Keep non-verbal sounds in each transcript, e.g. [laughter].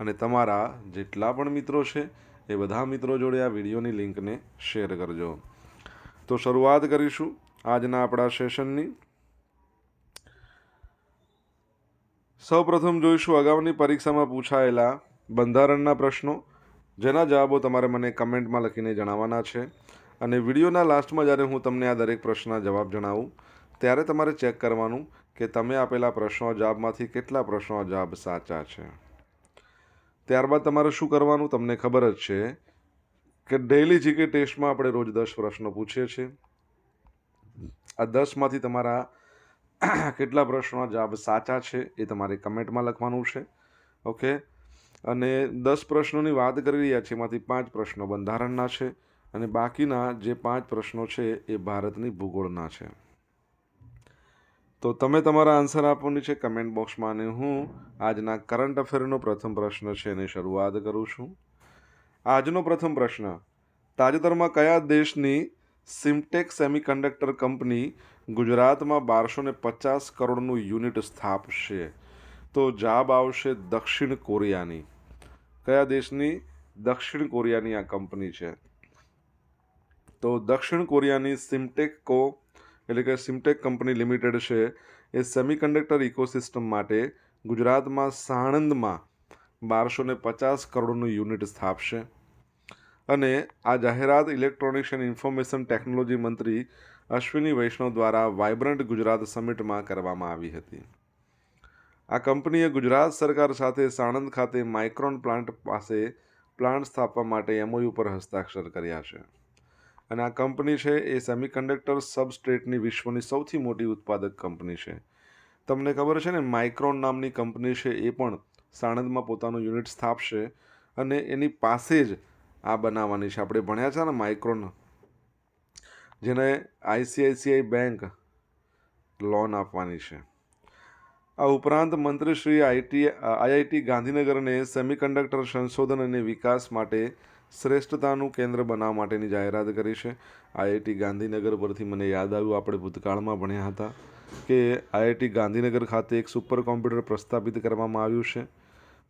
અને તમારા જેટલા પણ મિત્રો છે, એ બધા મિત્રો જોડે આ વિડીયોની લિંકને શેર કરજો. તો શરૂઆત કરીશું આજના આપણા સેશનની. સૌપ્રથમ જોઈશું અગાઉની પરીક્ષામાં પૂછાયેલા બંધારણના પ્રશ્નો. જેના જવાબો તમારે મને કમેન્ટમાં લખીને જણાવવાના છે. અને વિડીયોના લાસ્ટમાં જ્યારે હું તમને આ દરેક પ્રશ્નના જવાબ જણાવું, ત્યારે તમારે ચેક કરવાનું કે તમે આપેલા પ્રશ્નો જવાબમાંથી કેટલા પ્રશ્નો જવાબ સાચા છે. ત્યારબાદ તમારે શું કરવાનું? તમને ખબર જ છે કે ડેઇલી જીકે ટેસ્ટમાં આપણે રોજ દસ પ્રશ્નો પૂછીએ છીએ. આ દસમાંથી તમારા કેટલા પ્રશ્નો જવાબ સાચા છે એ તમારે કમેન્ટમાં લખવાનું છે. ઓકે? અને દસ પ્રશ્નોની વાત કરી રહ્યા છીએ, એમાંથી પાંચ પ્રશ્નો બંધારણના છે અને બાકીના જે પાંચ પ્રશ્નો છે એ ભારતની ભૂગોળના છે. તો તમે તમારા આન્સર આપવાની છે કમેન્ટ બોક્સમાં અને હું આજના કરંટ અફેરનો પ્રથમ પ્રશ્ન છે એની શરૂઆત કરું છું. આજનો પ્રથમ પ્રશ્ન, તાજેતરમાં કયા દેશની સિમટેક સેમિકન્ડક્ટર કંપની ગુજરાતમાં બારસો ને પચાસ કરોડનું યુનિટ સ્થાપશે? તો જવાબ આવશે દક્ષિણ કોરિયાની. કયા દેશની દક્ષિણ કોરિયાની આ કંપની છે? તો દક્ષિણ કોરિયાની સિમટેક કો એટલે કે સિમટેક કંપની લિમિટેડ છે, એ સેમિકન્ડક્ટર ઇકોસિસ્ટમ માટે ગુજરાતમાં સાણંદમાં બારસો ને પચાસ કરોડનું યુનિટ સ્થાપશે. અને આ જાહેરાત ઇલેક્ટ્રોનિક્સ એન્ડ ઇન્ફોર્મેશન ટેકનોલોજી મંત્રી અશ્વિની વૈષ્ણવ દ્વારા વાઇબ્રન્ટ ગુજરાત સમિટમાં કરવામાં આવી હતી. આ કંપનીએ ગુજરાત સરકાર સાથે સાણંદ ખાતે માઇક્રોન પ્લાન્ટ પાસે પ્લાન્ટ સ્થાપવા માટે એમઓયુ પર હસ્તાક્ષર કર્યા છે. અને આ કંપની છે એ સેમિકન્ડક્ટર સબસ્ટ્રેટની વિશ્વની સૌથી મોટી ઉત્પાદક કંપની છે. તમને ખબર છે ને માઇક્રોન નામની કંપની છે એ પણ સાણંદમાં પોતાનું યુનિટ સ્થાપશે અને એની પાસે જ આ બનાવવાની છે. આપણે ભણ્યા છે ને માઇક્રોન જેને આઈસીઆઈસીઆઈ બેંક લોન આપવાની છે. આ ઉપરાંત મંત્રી શ્રી આઈટી, આઈઆઈટી ગાંધીનગરને સેમિકન્ડક્ટર સંશોધન અને વિકાસ માટે શ્રેષ્ઠતાનું કેન્દ્ર બનાવવા માટેની જાહેરાત કરી છે. આઈઆઈટી ગાંધીનગર પરથી મને યાદ આવ્યું, આપણે ભૂતકાળમાં ભણ્યા હતા, કે આઈઆઈટી ગાંધીનગર ખાતે એક સુપર કોમ્પ્યુટર પ્રસ્થાપિત કરવામાં આવ્યું છે.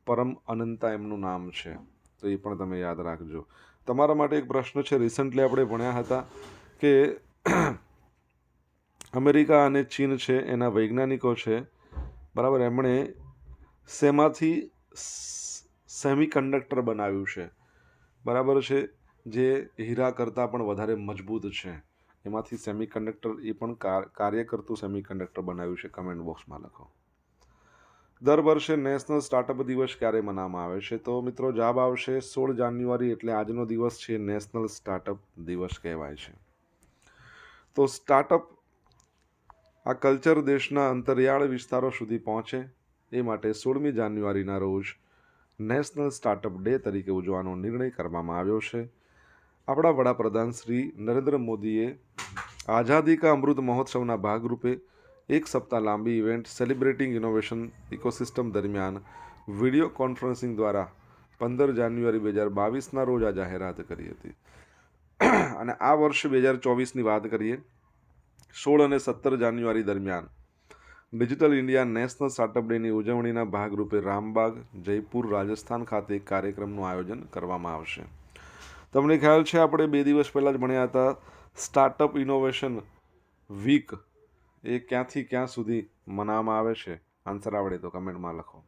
પરમ અનંતા એમનું નામ છે. તો એ પણ તમે યાદ રાખજો. તમારા માટે એક પ્રશ્ન છે. રિસન્ટલી આપણે ભણ્યા હતા કે [clears throat] અમેરિકા અને ચીન છે, એના વૈજ્ઞાનિકો છે. બરાબર, એમણે શેમાંથી સેમી કંડક્ટર બનાવ્યું છે. બરાબર છે, જે હીરા કરતાં પણ વધારે મજબૂત છે. એમાંથી સેમી કંડક્ટર એ પણ કાર્ય કરતું સેમી કંડક્ટર બનાવ્યું છે કમેન્ટ બોક્સમાં લખો. દર વર્ષે નેશનલ સ્ટાર્ટઅપ દિવસ ક્યારે મનાવવામાં આવે છે? તો મિત્રો, જવાબ આવશે સોળ જાન્યુઆરી, એટલે આજનો દિવસ છે નેશનલ સ્ટાર્ટઅપ દિવસ કહેવાય છે. તો સ્ટાર્ટઅપ આ કલ્ચર દેશના અંતરિયાળ વિસ્તારો સુધી પહોંચે, એ માટે સોળમી જાન્યુઆરીના રોજ નેશનલ સ્ટાર્ટઅપ ડે તરીકે ઉજવવાનો નિર્ણય કરવામાં આવ્યો છે. આપણા વડાપ્રધાન શ્રી નરેન્દ્ર મોદીએ આઝાદી કા અમૃત મહોત્સવના ભાગરૂપે એક સપ્તાહ લાંબી ઇવેન્ટ સેલિબ્રેટિંગ ઇનોવેશન ઇકોસિસ્ટમ દરમિયાન વીડિયો કોન્ફરન્સિંગ દ્વારા પંદર જાન્યુઆરી બે હજાર બાવીસના રોજ આ જાહેરાત કરી હતી. અને આ વર્ષ બે હજાર ચોવીસની વાત કરીએ, સોળ અને સત્તર જાન્યુઆરી દરમિયાન ડિજિટલ ઇન્ડિયા નેશનલ સ્ટાર્ટઅપ ડેની ઉજવણીના ભાગરૂપે રામબાગ, જયપુર, રાજસ્થાન ખાતે એક કાર્યક્રમનું આયોજન કરવામાં આવશે. તમને ખ્યાલ છે, આપણે બે દિવસ પહેલાં જ ભણ્યા હતા. સ્ટાર્ટઅપ ઇનોવેશન વીક એ ક્યાંથી ક્યાં સુધી મનાવવામાં આવે છે? આન્સર આવડે તો કમેન્ટમાં લખો.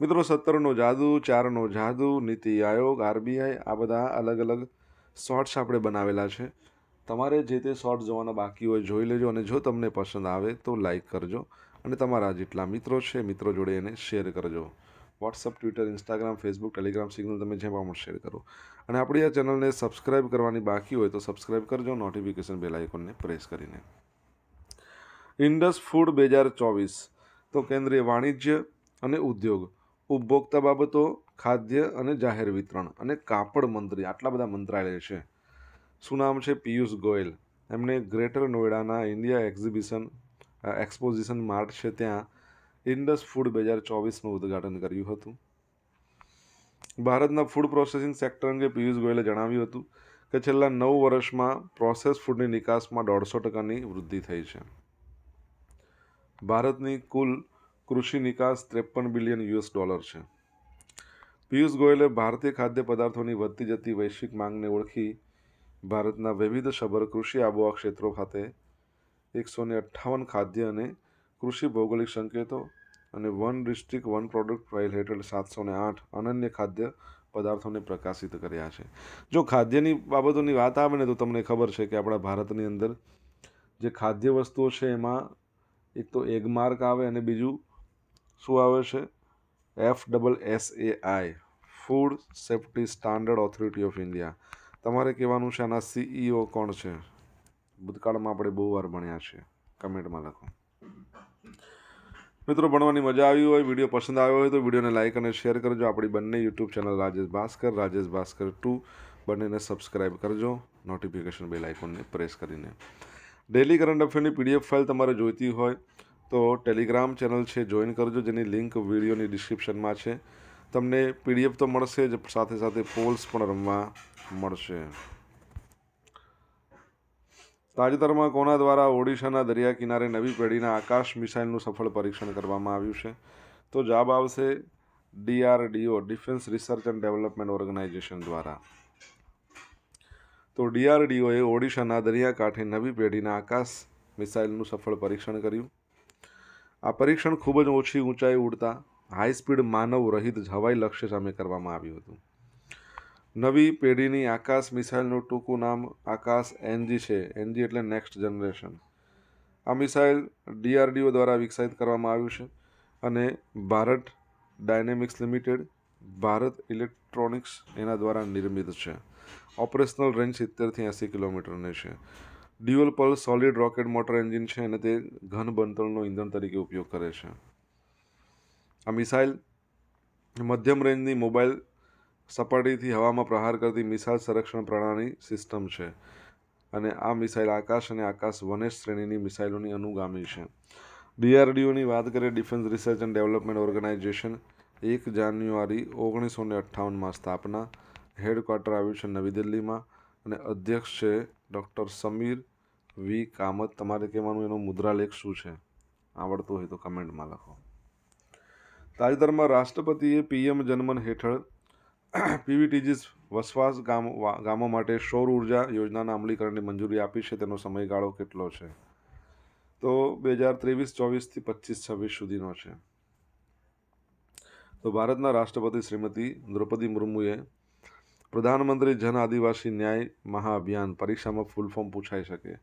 મિત્રો, સત્તરનો જાદુ, ચારનો જાદુ, નીતિ આયોગ, આરબીઆઈ આ બધા અલગ અલગ શોર્ટ્સ આપણે બનાવેલા છે. તમારે જે તે શોર્ટ જોવાના બાકી હોય જોઈ લેજો અને જો તમને પસંદ આવે તો લાઇક કરજો અને તમારા જેટલા મિત્રો છે મિત્રો જોડે એને શેર કરજો. WhatsApp Twitter Instagram Facebook Telegram Signal તમે જેમાં પણ શેર કરો. અને આપણી આ ચેનલને સબસ્ક્રાઇબ કરવાની બાકી હોય તો સબસ્ક્રાઇબ કરજો નોટિફિકેશન બેલ આઇકોનને પ્રેસ કરીને. ઇન્ડસ ફૂડ બે હજાર ચોવીસ. તો કેન્દ્રીય વાણિજ્ય અને ઉદ્યોગ. ઉપભોક્તા બાબતો, ખાદ્ય અને જાહેર વિતરણ અને કાપડ મંત્રી. આટલા બધા મંત્રાલય છે. શું નામ છે? પિયુષ ગોયલ. એમણે ગ્રેટર નોઈડાના ઇન્ડિયા એક્ઝિબિશન એક્સપોઝિશન માર્ટ છે ત્યાં ઇન્ડસ ફૂડ બે હજાર ચોવીસનું ઉદ્ઘાટન કર્યું હતું. ભારતના ફૂડ પ્રોસેસિંગ સેક્ટર અંગે પિયુષ ગોયલે જણાવ્યું હતું કે છેલ્લા નવ વર્ષમાં પ્રોસેસ ફૂડની નિકાસમાં દોઢસો ટકાની વૃદ્ધિ થઈ છે. ભારતની કુલ કૃષિ નિકાસ ત્રેપન બિલિયન યુએસ ડોલર છે. પિયુષ ગોયલે ભારતીય ખાદ્ય પદાર્થોની વધતી જતી વૈશ્વિક માંગને ઓળખી ભારતના વિવિધ સભર કૃષિ આબોહવા ક્ષેત્રો ખાતે એકસો ને અઠ્ઠાવન ખાદ્ય અને કૃષિ ભૌગોલિક સંકેતો અને one district one product file હેઠળ સાતસો ને આઠ અનન્ય ખાદ્ય પદાર્થોને પ્રકાશિત કર્યા છે. જો ખાદ્યની બાબતોની વાત આવે ને તો તમને ખબર છે કે આપણા ભારતની અંદર જે ખાદ્ય વસ્તુઓ છે એમાં એક તો એગમાર્ક આવે અને બીજું શું આવે છે? F double S A I, food safety standard authority of India. તમારે કહેવાનું છે આના સીઈઓ કોણ છે? ભૂતકાળમાં આપણે બહુ વાર ભણ્યા છે કમેન્ટમાં લખો. મિત્રો, ભણવાની મજા આવી હોય, વીડિયો પસંદ આવ્યો હોય તો વિડીયોને લાઇક અને શેર કરજો. આપણી બંને YouTube channel Rajesh Bhaskar Rajesh Bhaskar two. બંનેને સબસ્ક્રાઇબ કરજો. નોટિફિકેશન બેલ આઇકોનને પ્રેસ કરીને. ડેલી કરંટ અફેરની પીડીએફ ફાઇલ તમારે જોઈતી હોય તો ટેલિગ્રામ ચેનલ છે જોઈન કરજો. જેની લિંક વિડીયોની ડિસ્ક્રિપ્શનમાં છે. તમને પીડીએફ તો મળશે જ, સાથે સાથે પોલ્સ પણ રમવા મળશે. તાજેતરમાં કોના દ્વારા ઓડિશાના દરિયા કિનારે નવી પેઢીના આકાશ મિસાઇલનું સફળ પરીક્ષણ કરવામાં આવ્યું છે? તો જવાબ આવશે DRDO, defence research and development organisation દ્વારા. તો ડીઆરડીઓએ ઓડિશાના દરિયાકાંઠે નવી પેઢીના આકાશ મિસાઇલનું સફળ પરીક્ષણ કર્યું. આ પરીક્ષણ ખૂબ જ ઓછી ઊંચાઈ ઉડતા હાઈ સ્પીડ માનવ રહિત હવાઈ લક્ષ્ય સામે કરવામાં આવ્યું હતું. નવી પેઢીની આકાશ મિસાઇલનું ટૂંકું નામ આકાશ એનજી છે. એનજી એટલે નેક્સ્ટ જનરેશન આ મિસાઇલ ડીઆરડીઓ દ્વારા વિકસિત કરવામાં આવ્યું છે અને Bharat dynamics limited Bharat electronics એના દ્વારા નિર્મિત છે. ઓપરેશનલ રેન્જ સિત્તેરથી એંસી કિલોમીટરની છે. ડ્યુઅલ પલ સોલિડ રોકેટ મોટર એન્જિન છે અને તે ઘન બંતળનો ઇંધણ તરીકે ઉપયોગ કરે છે. આ મિસાઇલ મધ્યમ રેન્જની મોબાઈલ સપાટીથી હવામાં પ્રહાર કરતી મિસાઇલ સંરક્ષણ પ્રણાલી સિસ્ટમ છે અને આ મિસાઇલ આકાશ અને આકાશ વનેશ શ્રેણીની મિસાઇલોની અનુગામી છે. ડીઆરડીઓની વાત કરીએ defence research and development organisation, એક જાન્યુઆરી ઓગણીસો ને અઠ્ઠાવનમાં સ્થાપના, હેડક્વાર્ટર આવ્યું છે નવી દિલ્હીમાં અને અધ્યક્ષ છે ડૉક્ટર સમીર વી કામત. તમારે કહેવાનું એનો મુદ્રાલેખ શું છે? આવડતું હોય તો કમેન્ટમાં લખો. તાજેતરમાં રાષ્ટ્રપતિએ પીએમ જનમન હેઠળ પીવીટીજી વસવાસ ગામો ગામો માટે સૌર ઊર્જા યોજનાના અમલીકરણની મંજૂરી આપી છે. તેનો સમયગાળો કેટલો છે? તો બે હજાર ત્રેવીસ ચોવીસથી પચીસ, છવ્વીસ સુધીનો છે. તો ભારતના રાષ્ટ્રપતિ શ્રીમતી દ્રૌપદી મુર્મુએ પ્રધાનમંત્રી જન આદિવાસી ન્યાય મહાઅભિયાન પરીક્ષામાં ફૂલ ફોર્મ પૂછાઈ શકે.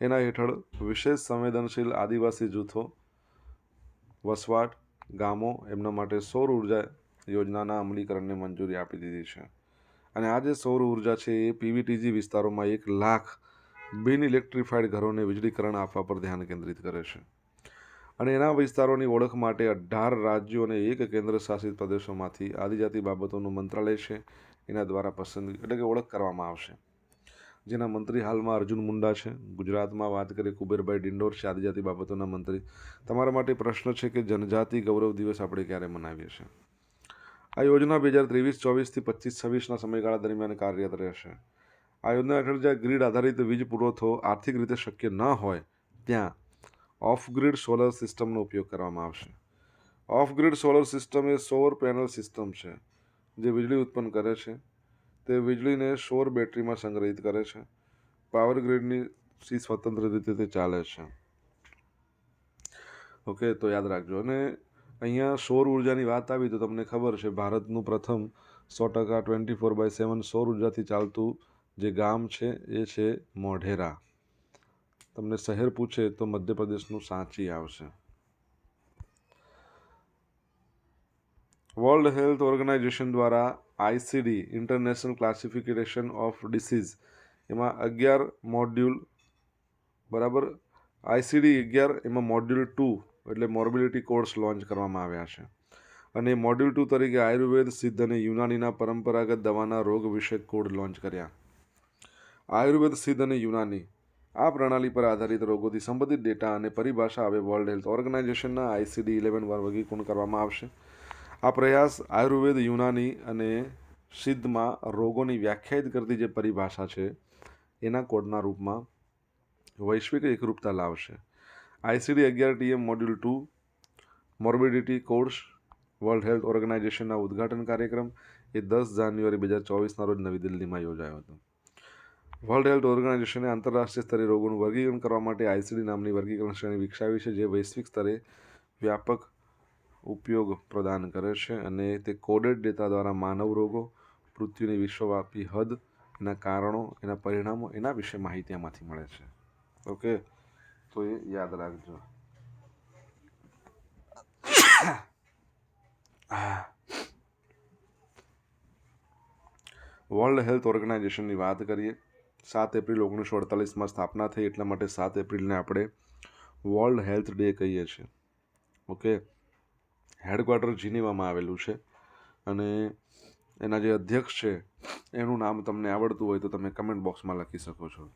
એના હેઠળ વિશેષ સંવેદનશીલ આદિવાસી જૂથો, વસવાટ, ગામો, એમના માટે સૌર ઊર્જા યોજનાના અમલીકરણને મંજૂરી આપી દીધી છે. અને આ જે સૌર ઊર્જા છે એ પીવીટીજી વિસ્તારોમાં એક લાખ બિન ઇલેક્ટ્રિફાઈડ ઘરોને વીજળીકરણ આપવા પર ધ્યાન કેન્દ્રિત કરે છે. અને એના વિસ્તારોની ઓળખ માટે અઢાર રાજ્યો અને એક કેન્દ્ર શાસિત પ્રદેશોમાંથી આદિજાતિ બાબતોનું મંત્રાલય છે. એના દ્વારા પસંદગી એટલે કે ઓળખ કરવામાં આવશે. જેના મંત્રી હાલમાં અર્જુન મુંડા છે. ગુજરાતમાં વાત કરીએ કુબેરભાઈ ડિંડોર છે. આદિજાતિ બાબતોના મંત્રી. તમારા માટે પ્રશ્ન છે કે જનજાતિ ગૌરવ દિવસ આપણે ક્યારે મનાવીએ છીએ? આ યોજના બે હજાર ત્રેવીસ, ચોવીસથી પચીસ, છવ્વીસના સમયગાળા દરમિયાન કાર્યરત રહેશે. આ યોજના હેઠળ જ્યાં ગ્રીડ આધારિત વીજ પુરવઠો આર્થિક રીતે શક્ય ન હોય, ત્યાં ઓફ ગ્રીડ સોલર સિસ્ટમનો ઉપયોગ કરવામાં આવશે. ઓફ ગ્રીડ સોલર સિસ્ટમ એ સૌર પેનલ સિસ્ટમ છે, જે વીજળી ઉત્પન્ન કરે છે. તે વીજળીને સૌર બેટરીમાં સંગ્રહિત કરે છે. પાવર ગ્રીડની સી સ્વતંત્ર રીતે તે ચાલે છે. ઓકે, તો યાદ રાખજો. અને અહીંયા સૌર ઉર્જાની વાત આવી તો તમને ખબર છે, ભારતનું પ્રથમ સો ટકા ટ્વેન્ટી ફોર બાય સેવન સૌર ઉર્જાથી ચાલતું જે ગામ છે, એ છે મોઢેરા. તમને શહેર પૂછે તો મધ્યપ્રદેશનું સાંચી આવશે. વર્લ્ડ હેલ્થ ઓર્ગેનાઇઝેશન દ્વારા ICD international classification of disease, એમાં અગિયાર મોડ્યુલ, બરાબર? આઈસીડી અગિયાર, એમાં મોડ્યુલ ટુ એટલે મોર્બિલિટી કોર્સ લોન્ચ કરવામાં આવ્યા છે. અને મોડ્યુલ ટુ તરીકે આયુર્વેદ સિદ્ધ અને યુનાનીના પરંપરાગત દવાના રોગ વિષયક કોડ લોન્ચ કર્યા. આયુર્વેદ સિદ્ધ અને યુનાની આ પ્રણાલી પર આધારિત રોગોથી સંબંધિત ડેટા અને પરિભાષા હવે વર્લ્ડ હેલ્થ ઓર્ગેનાઇઝેશનના આઈસીડી ઇલેવન વાર વર્ગીકરણ કરવામાં આવશે. આ પ્રયાસ આયુર્વેદ, યુનાની અને સિદ્ધમાં રોગોની વ્યાખ્યાયિત કરતી જે પરિભાષા છે, એના કોડના રૂપમાં વૈશ્વિક એકરૂપતા લાવશે. આઈસીડી અગિયાર TM module two, morbidity course, world health ઓર્ગેનાઇઝેશનના ઉદ્ઘાટન કાર્યક્રમ એ દસ જાન્યુઆરી બે હજાર ચોવીસના રોજ નવી દિલ્હીમાં યોજાયો હતો. વર્લ્ડ હેલ્થ ઓર્ગેનાઇઝેશને આંતરરાષ્ટ્રીય સ્તરે રોગોનું વર્ગીકરણ કરવા માટે આઈસીડી નામની વર્ગીકરણ શ્રેણી વિકસાવી છે, જે વૈશ્વિક સ્તરે વ્યાપક ઉપયોગ પ્રદાન કરે છે અને તે કોડેડ ડેટા દ્વારા માનવ રોગો મૃત્યુની વિશ્વવ્યાપી હદ, એના કારણો, એના પરિણામો, એના વિશે માહિતી આમાંથી મળે છે. ઓકે. તો એ યાદ રાખજો. વર્લ્ડ હેલ્થ ઓર્ગેનાઇઝેશનની વાત કરીએ. સાત એપ્રિલ ઓગણીસો અડતાલીસમાં સ્થાપના થઈ એટલા માટે સાત એપ્રિલને આપણે વર્લ્ડ હેલ્થ ડે કહીએ છીએ. ઓકે હેડક્વાર્ટર જીનીવામાં આવેલું છે. અને એના જે અધ્યક્ષ છે, એનું નામ તમને આવડતું હોય તો તમે કમેન્ટ બોક્સમાં લખી શકો છો.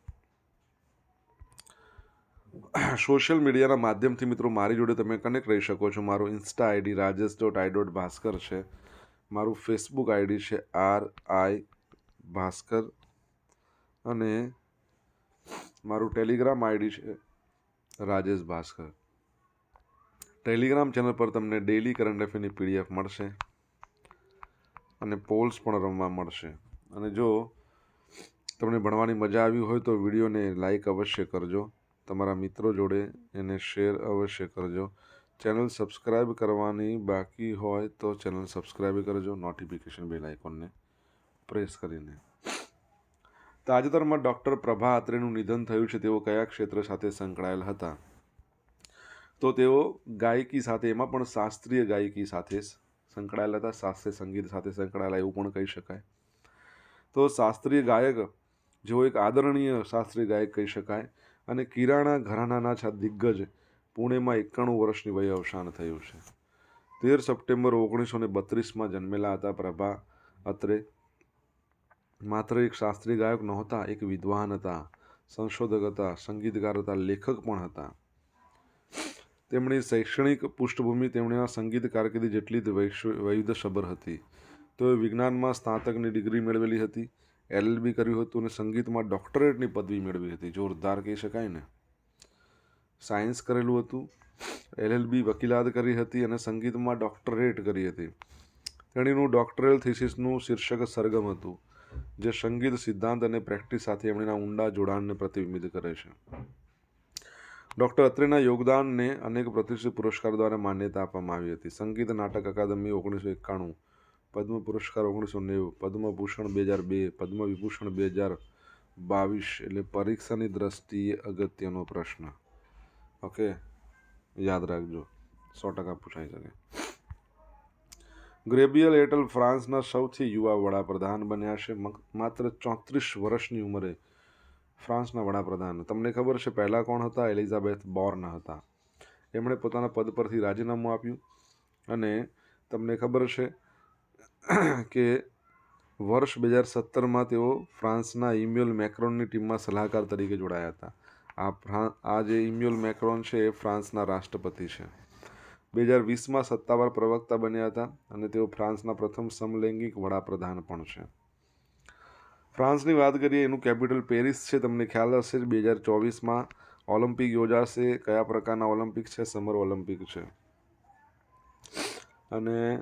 સોશિયલ મીડિયાના માધ્યમથી મિત્રો મારી જોડે તમે કનેક્ટ રહી શકો છો. મારું insta ID Rajesh dot I dot Bhaskar છે. મારું ફેસબુક આઈડી છે આર આઈ ભાસ્કર અને મારું ટેલિગ્રામ આઈડી છે રાજેશ ભાસ્કર. ટેલિગ્રામ ચેનલ પર તમને ડેલી કરંટ અફેરની પીડીએફ મળશે અને પોલ્સ પણ રમવા મળશે. અને જો તમને ભણવાની મજા આવી હોય તો વિડીયોને લાઈક અવશ્ય કરજો. તમારા મિત્રો જોડે એને શેર અવશ્ય કરજો. ચેનલ સબસ્ક્રાઇબ કરવાની બાકી હોય તો ચેનલ સબસ્ક્રાઈબ કરજો નોટિફિકેશન બેલ આઇકોનને પ્રેસ કરીને. તાજેતરમાં ડૉક્ટર પ્રભા અત્રેનું નિધન થયું છે, તેઓ કયા ક્ષેત્ર સાથે સંકળાયેલ હતા? તો તેઓ ગાયકી સાથે, એમાં પણ શાસ્ત્રીય ગાયકી સાથે સંકળાયેલા હતા, શાસ્ત્રીય સંગીત સાથે સંકળાયેલા, એવું પણ કહી શકાય. તો શાસ્ત્રીય ગાયક, જેઓ એક આદરણીય શાસ્ત્રીય ગાયક કહી શકાય અને કિરાણા ઘરાનાના દિગ્ગજ પુણેમાં એકાણું વર્ષની વયે અવસાન થયું છે. તેર સપ્ટેમ્બર ઓગણીસો ને બત્રીસમાં જન્મેલા હતા પ્રભા અત્રે. માત્ર એક શાસ્ત્રીય ગાયક નહોતા, એક વિદ્વાન હતા, સંશોધક હતા, સંગીતકાર હતા, લેખક પણ હતા. તેમની શૈક્ષણિક પૃષ્ઠભૂમિ તેમણે સંગીત કારકિર્દી જેટલી જ વૈશ્વ, વૈવિધ્યસભર હતી તેઓએ વિજ્ઞાનમાં સ્નાતકની ડિગ્રી મેળવેલી હતી. એલએલબી કર્યું હતું અને સંગીતમાં ડૉક્ટરેટની પદવી મેળવી હતી. જોરદાર કહી શકાય ને? સાયન્સ કરેલું હતું. એલએલબી વકીલાત કરી હતી અને સંગીતમાં ડોક્ટરેટ કરી હતી. તેણીનું ડોક્ટરેલ થિસિસનું શીર્ષક સરગમ હતું, જે સંગીત સિદ્ધાંત અને પ્રેક્ટિસ સાથે એમણેના ઊંડા જોડાણને પ્રતિબિંબિત કરે છે. ડૉક્ટર અત્રેના યોગદાનને અનેક પ્રતિષ્ઠિત પુરસ્કાર દ્વારા માન્યતા આપવામાં આવી હતી. સંગીત નાટક અકાદમી ઓગણીસો એકાણું પદ્મ પુરસ્કાર ઓગણીસો નેવું? પદ્મભૂષણ બે હજાર બે પદ્મ વિભૂષણ બે હજાર બાવીસ એટલે પરીક્ષાની દ્રષ્ટિએ અગત્યનો પ્રશ્ન. ઓકે? યાદ રાખજો. સો ટકા પૂછાઈ શકે. ગ્રેબિયલ એટલ ફ્રાન્સના સૌથી યુવા વડાપ્રધાન બન્યા છે. માત્ર ચોત્રીસ વર્ષની ઉંમરે ફ્રાન્સના વડાપ્રધાન. તમને ખબર છે પહેલાં કોણ હતા? એલિઝાબેથ બોર્ન હતા. એમણે પોતાના પદ પરથી રાજીનામું આપ્યું. અને તમને ખબર છે [clears throat] કે વર્ષ બે હજાર સત્તરમાં તેઓ ફ્રાન્સના ઇમ્યુલ મેક્રોનની ટીમમાં સલાહકાર તરીકે જોડાયા હતા. આ ફ્રાં, આ જે ઇમ્યુલ મેક્રોન છે એ ફ્રાન્સના રાષ્ટ્રપતિ છે. બે હજાર વીસમાં સત્તાવાર પ્રવક્તા બન્યા હતા અને તેઓ ફ્રાન્સના પ્રથમ સમલૈંગિક વડાપ્રધાન પણ છે. ફ્રાન્સની વાત કરીએ, એનું કેપિટલ પેરિસ છે, તમને ખ્યાલ હશે બે હજાર ચોવીસમાં ઓલિમ્પિક યોજાશે. કયા પ્રકારના ઓલિમ્પિક છે? સમર ઓલિમ્પિક છે. અને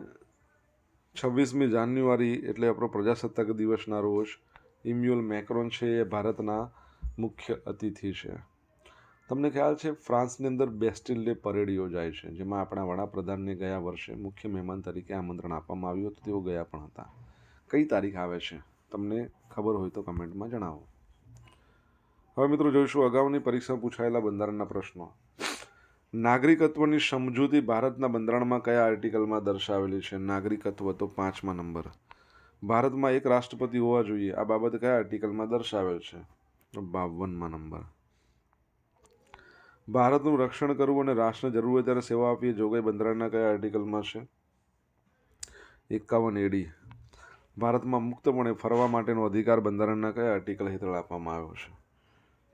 છવ્વીસમી જાન્યુઆરી એટલે આપણો પ્રજાસત્તાક દિવસના રોજ ઇમ્યુઅલ મેક્રોન છે એ ભારતના મુખ્ય અતિથિ છે. તમને ખ્યાલ છે, ફ્રાન્સની અંદર બેસ્ટિલ ડે પરેડ યોજાય છે, જેમાં આપણા વડાપ્રધાનને ગયા વર્ષે મુખ્ય મહેમાન તરીકે આમંત્રણ આપવામાં આવ્યું હતું, તેઓ ગયા પણ હતા. કઈ તારીખ આવે છે? તમને ખબર હોય તો કમેન્ટમાં જણાવો. હવે મિત્રો જોઈશું, અગાઉની પરીક્ષા પૂછાયેલા બંધારણના પ્રશ્નો. નાગરિકત્વની સમજૂતી ભારતના બંધારણમાં કયા આર્ટિકલમાં દર્શાવેલી છે? નાગરિકત્વ તો પાંચમા નંબર. ભારતમાં એક રાષ્ટ્રપતિ હોવા જોઈએ. આ બાબત કયા આર્ટિકલમાં દર્શાવેલ છે? તો બાવનમાં નંબર. ભારતનું રક્ષણ કરવું અને રાષ્ટ્રને જરૂર હોય ત્યારે સેવા આપવી જોગવાઈ બંધારણના કયા આર્ટિકલમાં છે? એકાવન એડી. ભારતમાં મુક્તપણે ફરવા માટેનો અધિકાર બંધારણના કયા આર્ટિકલ હેઠળ આપવામાં આવ્યો છે?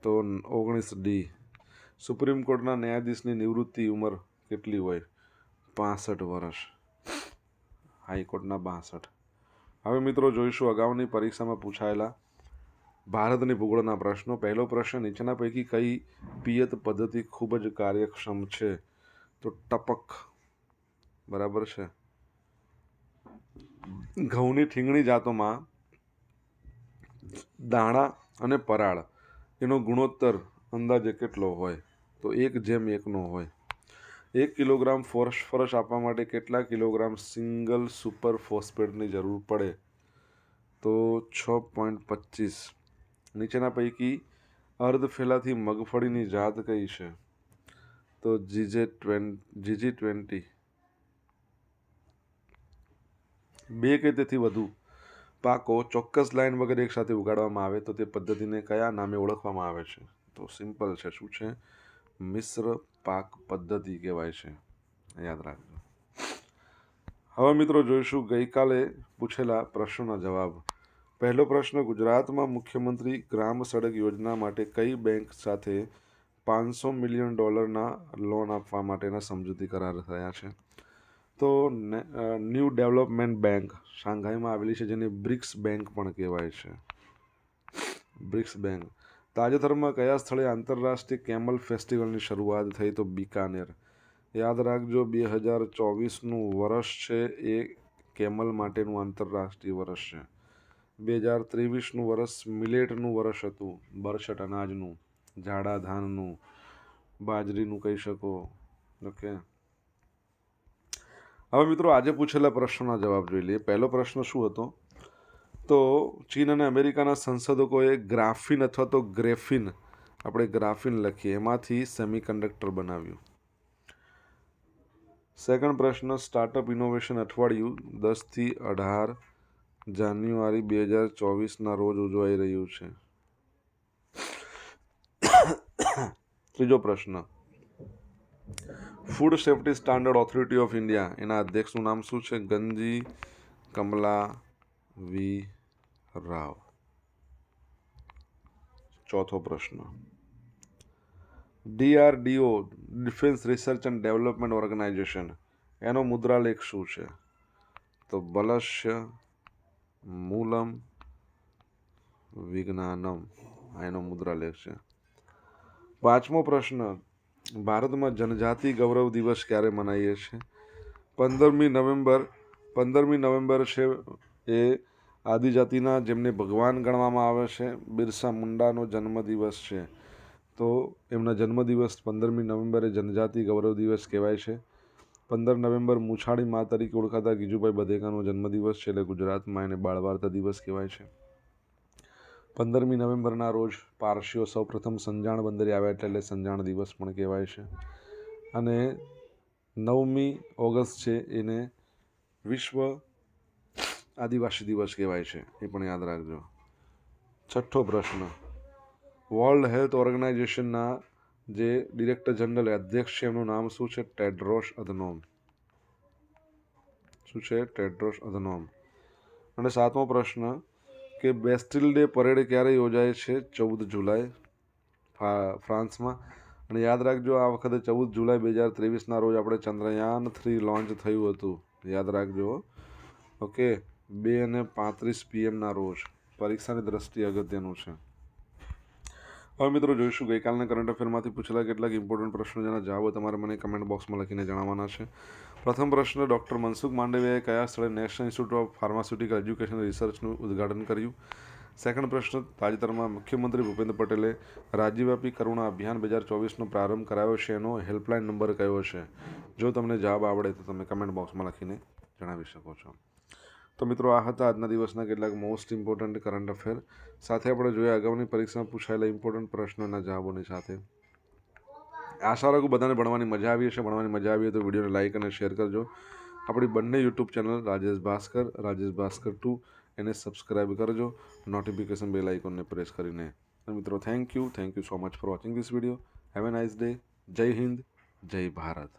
તો ઓગણીસ ડી. સુપ્રીમ કોર્ટના ન્યાયાધીશની નિવૃત્તિ ઉંમર કેટલી હોય? પાસઠ વર્ષ. હાઈકોર્ટના બાસઠ. હવે મિત્રો જોઈશું અગાઉની પરીક્ષામાં પૂછાયેલા ભારતની ભૂગોળના પ્રશ્નો. પહેલો પ્રશ્ન, નીચેના પૈકી કઈ પિયત પદ્ધતિ ખૂબ જ કાર્યક્ષમ છે? તો ટપક. બરાબર છે? ઘઉંની ઠીંગણી જાતોમાં દાણા અને પરાળ એનો ગુણોત્તર અંદાજે કેટલો હોય? તો એક જેમ એકનો હોય. એક કિલોગ્રામ ફોસ્ફરસ આપવા માટે કેટલા કિલોગ્રામ સિંગલ સુપર ફોસ્ફેટની જરૂર પડે? તો છ પોઈન્ટ પચીસ. નીચેના પૈકી અર્ધ ફેલાથી મગફળીની જાત કઈ છે? તો જીજે ટ્વેન જીજી ટ્વેન્ટી. બે કે તેથી વધુ? પાકો ચોક્કસ લાઈન વગર એકસાથે ઉગાડવામાં આવે તો તે પદ્ધતિને કયા નામે ઓળખવામાં આવે છે? તો સિમ્પલ છે. શું છે? મિશ્ર પાક પદ્ધતિ કહેવાય છે. યાદ રાખજો. હવે મિત્રો જોઈશું ગઈકાલે પૂછેલા પ્રશ્નોના જવાબ. પહેલો પ્રશ્ન, ગુજરાતમાં મુખ્યમંત્રી ગ્રામ સડક યોજના માટે કઈ બેંક સાથે પાંચસો મિલિયન ડોલરના લોન આપવા માટેના સમજૂતી કરાર થયા છે? તો ન્યૂ ડેવલપમેન્ટ બેંક શાંઘાઈમાં આવેલી છે, જેને બ્રિક્સ બેંક પણ કહેવાય છે. BRICS bank. તાજેતરમાં કયા સ્થળે આંતરરાષ્ટ્રીય કેમલ ફેસ્ટિવલની શરૂઆત થઈ તો બિકાનેર? યાદ રાખજો, બે હજાર ચોવીસનું વર્ષ છે, એ કેમલ માટેનું આંતરરાષ્ટ્રીય વર્ષ છે. બે હજાર ત્રેવીસનું વર્ષ મિલેટનું વર્ષ હતું, બરછટ અનાજનું જાડા ધાનનું બાજરીનું કહી શકો. ઓકે હવે મિત્રો આજે પૂછેલા પ્રશ્નોના જવાબ જોઈ લઈએ. પહેલો પ્રશ્ન શું હતો? તો ચીન અને અમેરિકાના સંશોધકોએ ગ્રાફિન અથવા તો ગ્રેફિન, આપણે ગ્રાફિન લખીએ, એમાંથી સેમિકન્ડક્ટર બનાવ્યું. સેકન્ડ પ્રશ્ન, સ્ટાર્ટઅપ ઇનોવેશન અઠવાડિયું, દસથી અઢાર જાન્યુઆરી બે હજાર ચોવીસના રોજ ઉજવાઈ રહ્યું છે. ત્રીજો પ્રશ્ન, food safety standard authority of India, એના અધ્યક્ષનું નામ શું છે? ગંજી કમલા વી. રાવ ચોથો પ્રશ્ન DRDO defence research and development organisation એનો મુદ્રાલેખ શું છે તો બલશ્ય મૂલમ વિજ્ઞાનમ એનો મુદ્રાલેખ છે પાંચમો પ્રશ્ન ભારતમાં જનજાતિ ગૌરવ દિવસ ક્યારે મનાવીએ છીએ પંદરમી નવેમ્બર પંદરમી નવેમ્બર છે એ આદિજાતિના જેમને ભગવાન ગણવામાં આવે છે, બિરસા મુંડાનો જન્મદિવસ છે. તો એમના જન્મદિવસ પંદરમી નવેમ્બરે જનજાતિ ગૌરવ દિવસ કહેવાય છે. પંદર નવેમ્બર મુછાળી મા તરીકે ઓળખાતા ગીજુભાઈ બધેકાનો જન્મદિવસ છે એટલે ગુજરાતમાં એને બાળવાર્તા દિવસ કહેવાય છે. પંદરમી નવેમ્બરના રોજ પારસીઓ સૌપ્રથમ સંજાણ બંદરે આવ્યા એટલે એટલે સંજાણ દિવસ પણ કહેવાય છે. અને નવમી ઓગસ્ટ છે એને વિશ્વ આદિવાસી દિવસ કહેવાય છે, એ પણ યાદ રાખજો. છઠ્ઠો પ્રશ્ન. વર્લ્ડ હેલ્થ ઓર્ગેનાઇઝેશનના જે ડિરેક્ટર જનરલ અધ્યક્ષ છે, એમનું નામ શું છે? Tedros Adhanom. શું છે? Tedros Adhanom. અને સાતમો પ્રશ્ન, કે બેસ્ટિલ ડે પરેડ ક્યારે યોજાય છે? ચૌદ જુલાઈ ફ્રાન્સમાં. અને યાદ રાખજો, આ વખતે ચૌદ જુલાઈ બે હજાર ત્રેવીસના રોજ આપણે ચંદ્રયાન થ્રી લોન્ચ થયું હતું. યાદ રાખજો. ઓકે. બે અને પાંત્રીસ પીએમના રોજ પરીક્ષાની દ્રષ્ટિએ અગત્યનું છે. હવે મિત્રો જોઈશું, ગઈકાલના કરંટ અફેરમાંથી પૂછેલા કેટલાક ઇમ્પોર્ટન્ટ પ્રશ્નો જેના જવાબો તમારે મને કમેન્ટ બોક્સમાં લખીને જણાવવાના છે. પ્રથમ પ્રશ્ન, ડૉક્ટર મનસુખ માંડવીયાએ કયા સ્થળે national institute of pharmaceutical education રિસર્ચનું ઉદ્ઘાટન કર્યું? સેકન્ડ પ્રશ્ન, તાજેતરમાં મુખ્યમંત્રી ભૂપેન્દ્ર પટેલે રાજ્યવ્યાપી કરુણા અભિયાન બે હજાર ચોવીસનો પ્રારંભ કરાયો છે, એનો હેલ્પલાઇન નંબર કયો છે? જો તમને જવાબ આવડે તો તમે કમેન્ટ બોક્સમાં લખીને જણાવી શકો છો. તો મિત્રો આ હતા આજના દિવસના કેટલાક મોસ્ટ ઇમ્પોર્ટન્ટ કરંટ અફેર સાથે આપણે જોઈએ અગાઉની પરીક્ષામાં પૂછાયેલા ઇમ્પોર્ટન્ટ પ્રશ્નોના જવાબોની સાથે. આશા રાખું બધાને ભણવાની મજા આવી હશે. ભણવાની મજા આવી હોય તો વિડીયોને લાઇક અને શેર કરજો. આપણી બંને YouTube channel Rajesh Bhaskar Rajesh Bhaskar two એને સબસ્ક્રાઈબ કરજો. નોટિફિકેશન બેલ આઇકોનને પ્રેસ કરીને. મિત્રો thank you thank you so much for watching this video have a nice day Jai Hind. Jai Bharat.